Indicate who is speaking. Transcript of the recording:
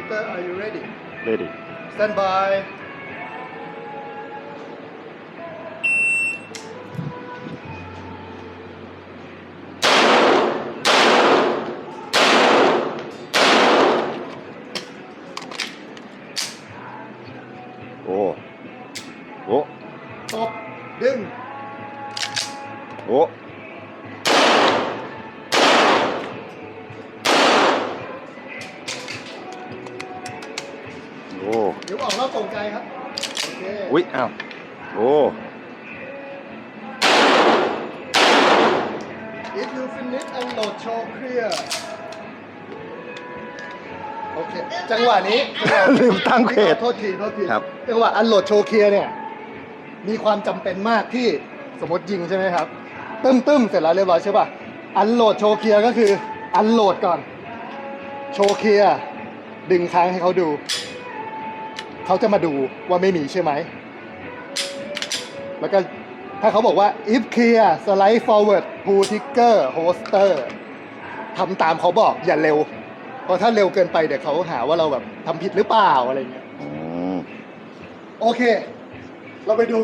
Speaker 1: Shooter are you ready
Speaker 2: ready
Speaker 1: stand by
Speaker 2: โอ้โอ้
Speaker 1: ต
Speaker 2: โอ้โอ้
Speaker 1: เดี๋ยวออกรอบตรงใจครับโอเค
Speaker 2: อุ๊ยอ้าวโอ้
Speaker 1: if you finish and load show clear โอเคจังหวะนี้จังหวะ
Speaker 2: ลืมตั้งเพจ
Speaker 1: โทษทีโทษที
Speaker 2: ครับ
Speaker 1: จังหวะอันโหลดโชว์เคลียร์เนี่ย มีความจำเป็นมากที่สมมติยิงใช่ไหมครับ ตึ้มตึ้มเสร็จแล้วเรียบร้อยใช่ป่ะ อันโหลดโชว์เคลียร์ก็คืออันโหลดก่อน โชว์เคลียร์ดึงค้างให้เขาดู เขาจะมาดูว่าไม่มีใช่ไหม แล้วก็ถ้าเขาบอกว่า if clear slide forward pull trigger holster ทำตามเขาบอกอย่าเร็ว เพราะถ้าเร็วเกินไปเดี๋ยวเขาหาว่าเราแบบทำผิดหรือเปล่าอะไรเงี้ย
Speaker 2: อืม
Speaker 1: โอเค เราไปดู